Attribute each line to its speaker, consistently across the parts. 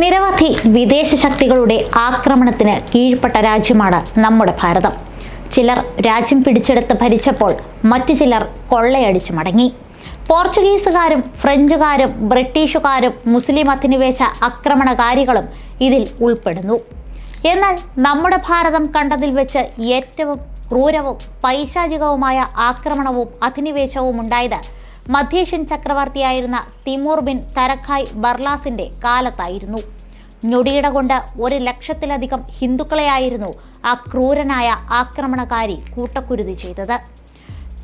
Speaker 1: നിരവധി വിദേശ ശക്തികളുടെ ആക്രമണത്തിന് കീഴ്പ്പെട്ട രാജ്യമാണ് നമ്മുടെ ഭാരതം. ചിലർ രാജ്യം പിടിച്ചെടുത്ത് ഭരിച്ചപ്പോൾ മറ്റു ചിലർ കൊള്ളയടിച്ചു മടങ്ങി. പോർച്ചുഗീസുകാരും ഫ്രഞ്ചുകാരും ബ്രിട്ടീഷുകാരും മുസ്ലിം അധിനിവേശ ആക്രമണകാരികളും ഇതിൽ ഉൾപ്പെടുന്നു. എന്നാൽ നമ്മുടെ ഭാരതം കണ്ടതിൽ വെച്ച് ഏറ്റവും ക്രൂരവും പൈശാചികവുമായ ആക്രമണവും അധിനിവേശവും ഉണ്ടായത് മധ്യേഷ്യൻ ചക്രവർത്തിയായിരുന്ന തിമൂർ ബിൻ തരഖായ് ബർലാസിന്റെ കാലത്തായിരുന്നു. ഞൊടിയിട കൊണ്ട് ഒരു ലക്ഷത്തിലധികം ഹിന്ദുക്കളെയായിരുന്നു ആ ക്രൂരനായ ആക്രമണകാരി കൂട്ടക്കുരുതി ചെയ്തത്.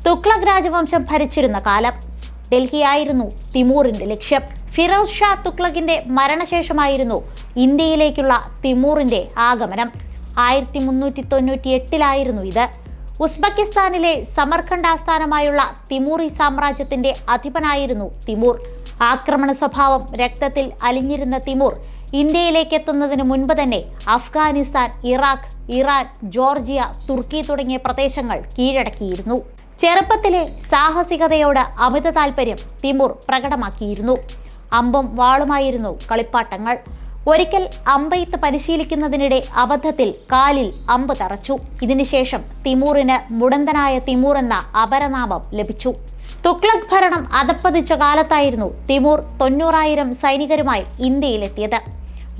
Speaker 1: തുഗ്ലക് രാജവംശം ഭരിച്ചിരുന്ന കാലം ഡൽഹിയായിരുന്നു തിമൂറിന്റെ ലക്ഷ്യം. ഫിറോസ് ഷാ തുക്ലഗിന്റെ മരണശേഷമായിരുന്നു ഇന്ത്യയിലേക്കുള്ള തിമൂറിന്റെ ആഗമനം. ആയിരത്തി മുന്നൂറ്റി തൊണ്ണൂറ്റി എട്ടിലായിരുന്നു ഇത്. ഉസ്ബെക്കിസ്ഥാനിലെ സമർഖണ്ഡ് ആസ്ഥാനമായുള്ള തിമൂറി സാമ്രാജ്യത്തിന്റെ അധിപനായിരുന്നു തിമൂർ. ആക്രമണ സ്വഭാവം രക്തത്തിൽ അലിഞ്ഞിരുന്ന തിമൂർ ഇന്ത്യയിലേക്ക് എത്തുന്നതിന് മുൻപ് തന്നെ അഫ്ഗാനിസ്ഥാൻ ഇറാഖ് ഇറാൻ ജോർജിയ തുർക്കി തുടങ്ങിയ പ്രദേശങ്ങൾ കീഴടക്കിയിരുന്നു. ചെറുപ്പത്തിലെ സാഹസികതയോട് അമിത താൽപ്പര്യം തിമൂർ പ്രകടമാക്കിയിരുന്നു. അമ്പും വാളുമായിരുന്നു കളിപ്പാട്ടങ്ങൾ. ഒരിക്കൽ അമ്പെയ്ത്ത് പരിശീലിക്കുന്നതിനിടെ അബദ്ധത്തിൽ കാലിൽ അമ്പ് തറച്ചു. ഇതിനുശേഷം തിമൂറിന് മുടന്തനായ തിമൂർ എന്ന അപരനാമം ലഭിച്ചു. തുക്ലക് ഭരണം അതപ്പതിച്ച കാലത്തായിരുന്നു തിമൂർ തൊണ്ണൂറായിരം സൈനികരുമായി ഇന്ത്യയിലെത്തിയത്.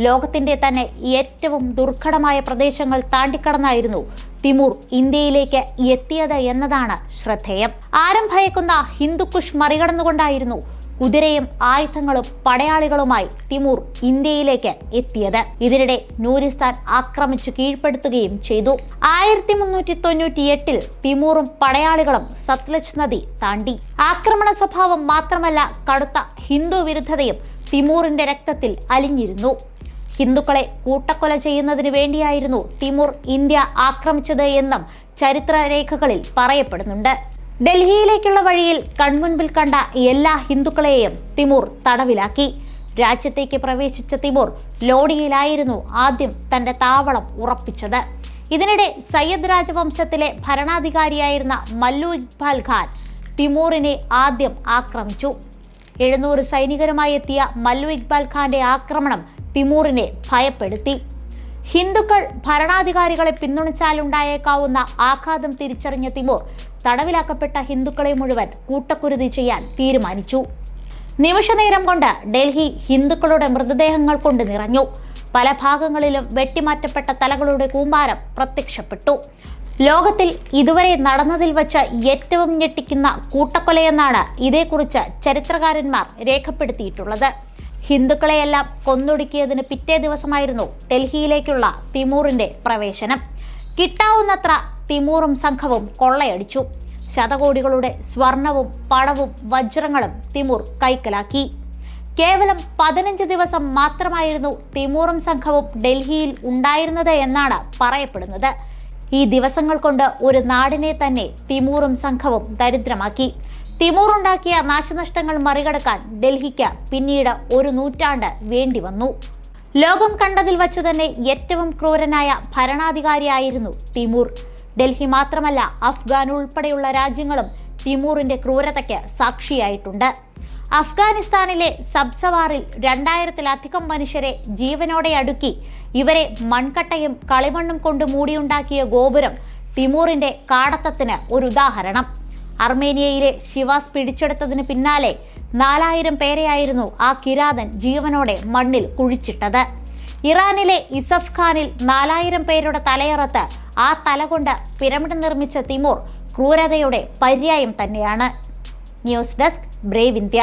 Speaker 1: ലോകത്തിന്റെ തന്നെ ഏറ്റവും ദുർഘടമായ പ്രദേശങ്ങൾ താണ്ടിക്കടന്നായിരുന്നു തിമൂർ ഇന്ത്യയിലേക്ക് എത്തിയത് എന്നതാണ് ശ്രദ്ധേയം. ആരംഭയക്കുന്ന ഹിന്ദുക്കുഷ് മറികടന്നുകൊണ്ടായിരുന്നു കുതിരയും ആയുധങ്ങളും പടയാളികളുമായി തിമൂർ ഇന്ത്യയിലേക്ക് എത്തിയത്. ഇതിനിടെ നൂരിസ്ഥാൻ ആക്രമിച്ചു കീഴ്പ്പെടുത്തുകയും ചെയ്തു. ആയിരത്തി മുന്നൂറ്റി തൊണ്ണൂറ്റി എട്ടിൽ തിമൂറും പടയാളികളും സത്ലജ് നദി താണ്ടി. ആക്രമണ സ്വഭാവം മാത്രമല്ല കടുത്ത ഹിന്ദു വിരുദ്ധതയും തിമൂറിന്റെ രക്തത്തിൽ അലിഞ്ഞിരുന്നു. ഹിന്ദുക്കളെ കൂട്ടക്കൊല ചെയ്യുന്നതിന് വേണ്ടിയായിരുന്നു തിമൂർ ഇന്ത്യ ആക്രമിച്ചത് എന്നും ചരിത്രരേഖകളിൽ പറയപ്പെടുന്നുണ്ട്. ഡൽഹിയിലേക്കുള്ള വഴിയിൽ കൺമുൻപിൽ കണ്ട എല്ലാ ഹിന്ദുക്കളെയും തിമൂർ തടവിലാക്കി. രാജ്യത്തേക്ക് പ്രവേശിച്ച തിമൂർ ലോഡിയിലായിരുന്നു ആദ്യം തന്റെ താവളം ഉറപ്പിച്ചത്. ഇതിനിടെ സയ്യദ് രാജവംശത്തിലെ ഭരണാധികാരിയായിരുന്ന മല്ലു ഇക്ബാൽ ഖാൻ തിമൂറിനെ ആദ്യം ആക്രമിച്ചു. എഴുന്നൂറ് സൈനികരുമായി എത്തിയ മല്ലു ഇക്ബാൽ ഖാന്റെ ആക്രമണം തിമൂറിനെ ഭയപ്പെടുത്തി. ഹിന്ദുക്കൾ ഭരണാധികാരികളെ പിന്തുണച്ചാലുണ്ടായേക്കാവുന്ന ആഘാതം തിരിച്ചറിഞ്ഞ തിമൂർ തടവിലാക്കപ്പെട്ട ഹിന്ദുക്കളെ മുഴുവൻ കൂട്ടക്കുരുതി ചെയ്യാൻ തീരുമാനിച്ചു. നിമിഷനേരം കൊണ്ട് ഡൽഹി ഹിന്ദുക്കളുടെ മൃതദേഹങ്ങൾ കൊണ്ട് നിറഞ്ഞു. പല ഭാഗങ്ങളിലും വെട്ടിമാറ്റപ്പെട്ട തലകളുടെ കൂമ്പാരം പ്രത്യക്ഷപ്പെട്ടു. ലോകത്തിൽ ഇതുവരെ നടന്നതിൽ വച്ച് ഏറ്റവും ഞെട്ടിക്കുന്ന കൂട്ടക്കൊലയെന്നാണ് ഇതേക്കുറിച്ച് ചരിത്രകാരന്മാർ രേഖപ്പെടുത്തിയിട്ടുള്ളത്. ഹിന്ദുക്കളെയെല്ലാം കൊന്നൊടുക്കിയതിന് പിറ്റേ ദിവസമായിരുന്നു ഡൽഹിയിലേക്കുള്ള തിമൂറിന്റെ പ്രവേശനം. കിട്ടാവുന്നത്ര തിമൂറും സംഘവും കൊള്ളയടിച്ചു. ശതകോടികളുടെ സ്വർണവും പണവും വജ്രങ്ങളും തിമൂർ കൈക്കലാക്കി. കേവലം പതിനഞ്ച് ദിവസം മാത്രമായിരുന്നു തിമൂറും സംഘവും ഡൽഹിയിൽ ഉണ്ടായിരുന്നത് എന്നാണ് പറയപ്പെടുന്നത്. ഈ ദിവസങ്ങൾ കൊണ്ട് ഒരു നാടിനെ തന്നെ തിമൂറും സംഘവും ദരിദ്രമാക്കി. തിമൂർ ഉണ്ടാക്കിയ നാശനഷ്ടങ്ങൾ മറികടക്കാൻ ഡൽഹിക്ക് പിന്നീട് ഒരു നൂറ്റാണ്ട് വേണ്ടി വന്നു ലോകം കണ്ടതിൽ വച്ചു തന്നെ ഏറ്റവും ക്രൂരനായ ഭരണാധികാരിയായിരുന്നു തിമൂർ. ഡൽഹി മാത്രമല്ല അഫ്ഗാൻ ഉൾപ്പെടെയുള്ള രാജ്യങ്ങളും തിമൂറിന്റെ ക്രൂരതയ്ക്ക് സാക്ഷിയായിട്ടുണ്ട്. അഫ്ഗാനിസ്ഥാനിലെ സബ്സവാറിൽ രണ്ടായിരത്തിലധികം മനുഷ്യരെ ജീവനോടെ അടുക്കി ഇവരെ മൺകട്ടയും കളിമണ്ണും കൊണ്ട് മൂടിയുണ്ടാക്കിയ ഗോപുരം തിമൂറിന്റെ കാടത്തത്തിന് ഒരു ഉദാഹരണം. അർമേനിയയിലെ ശിവാസ് പിടിച്ചെടുത്തതിന് പിന്നാലെ നാലായിരം പേരെയായിരുന്നു ആ കിരാതൻ ജീവനോടെ മണ്ണിൽ കുഴിച്ചിട്ടത്. ഇറാനിലെ ഇസഫ് ഖാനിൽ നാലായിരം പേരുടെ തലയറത്ത് ആ തല കൊണ്ട് പിരമിഡ് നിർമ്മിച്ച തിമൂർ ക്രൂരതയുടെ പര്യായം തന്നെയാണ്. News desk brave India.